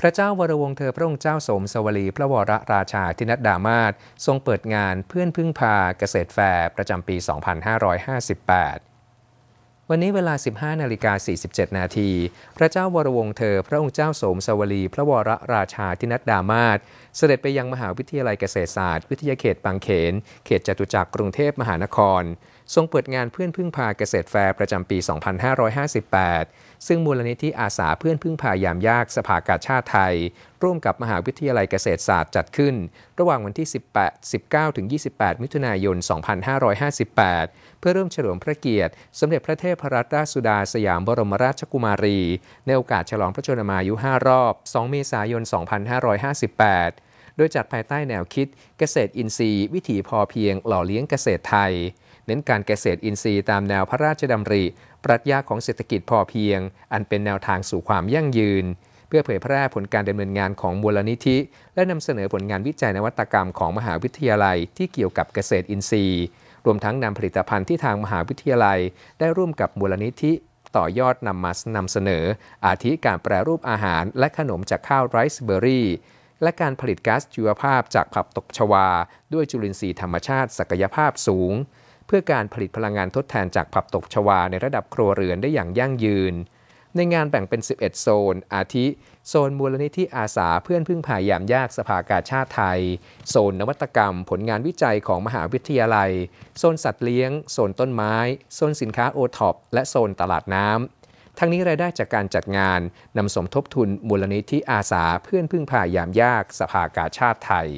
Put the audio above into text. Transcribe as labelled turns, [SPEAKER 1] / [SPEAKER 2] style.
[SPEAKER 1] พระเจ้าวรวงเธอพระองค์เจ้าสมสวลี พระวรราชาธินัดดามาศทรงเปิดงานเพื่อนพึ่งพาเกษตรแฟร์ประจำปี 2558 วันนี้เวลา 15 นาฬิกา 47 นาที พระเจ้าวรวงเธอ พระองค์เจ้าสมสวลี พระวรราชาธินัดดามาศเสด็จไปยังมหาวิทยาลัยเกษตรศาสตร์ วิทยาเขตบางเขน เขตจตุจักรกรุงเทพมหานคร ทรงเปิดงานเพื่อนพึ่งพาเกษตรแฟร์ประจำปี 2558 ซึ่งมูลนิธิอาสาเพื่อนพึ่งพายามยากสภากาชาติไทยร่วมกับมหาวิทยาลัยเกษตรศาสตร์จัดขึ้น ระหว่างวันที่ 18 19ถึง28 มิถุนายน 2558 เพื่อเริ่มเฉลิมพระเกียรติ สมเด็จพระเทพรัตนราชสุดาสยามบรมราชกุมารี ในโอกาสฉลองพระชนมายุ 5 รอบ 2 เมษายน 2558โดยจัดภายใต้แนวคิดเกษตรอินทรีย์ วิถีพอเพียงหล่อเลี้ยงเกษตรไทย เน้นการเกษตรอินทรีย์ตามแนวพระราชดำริ ปรัชญาของเศรษฐกิจพอเพียง อันเป็นแนวทางสู่ความยั่งยืน เพื่อเผยแพร่ผลการดำเนินงานของมูลนิธิ และนำเสนอผลงานวิจัยนวัตกรรมของมหาวิทยาลัยที่เกี่ยวกับเกษตรอินทรีย์ รวมทั้งนำผลิตภัณฑ์ที่ทางมหาวิทยาลัย ได้ร่วมกับมูลนิธิต่อยอดนำมานำเสนอ อาทิการแปรรูปอาหาร และขนมจากข้าวไรซ์เบอร์รี่ และการผลิตก๊าซชีวภาพจากผักตบชวา ด้วยจุลินทรีย์ธรรมชาติศักยภาพสูง เพื่อการผลิตพลังงานทดแทนจากผักตบชวาในระดับครัวเรือนได้อย่างยั่งยืน ในงานแบ่งเป็น 11 โซน อาทิ โซนมูลนิธิอาสาเพื่อนพึ่งพายามยากสภากาชาติไทย โซนนวัตกรรม ผลงานวิจัยของมหาวิทยาลัย โซนสัตว์เลี้ยง โซนต้นไม้ โซนสินค้าโอท็อปและโซนตลาดน้ำทั้งนี้รายได้จากการจัดงานนำสมทบทุนมูลนิธิอาสาเพื่อนพึ่งพายามยากสภากาชาติไทย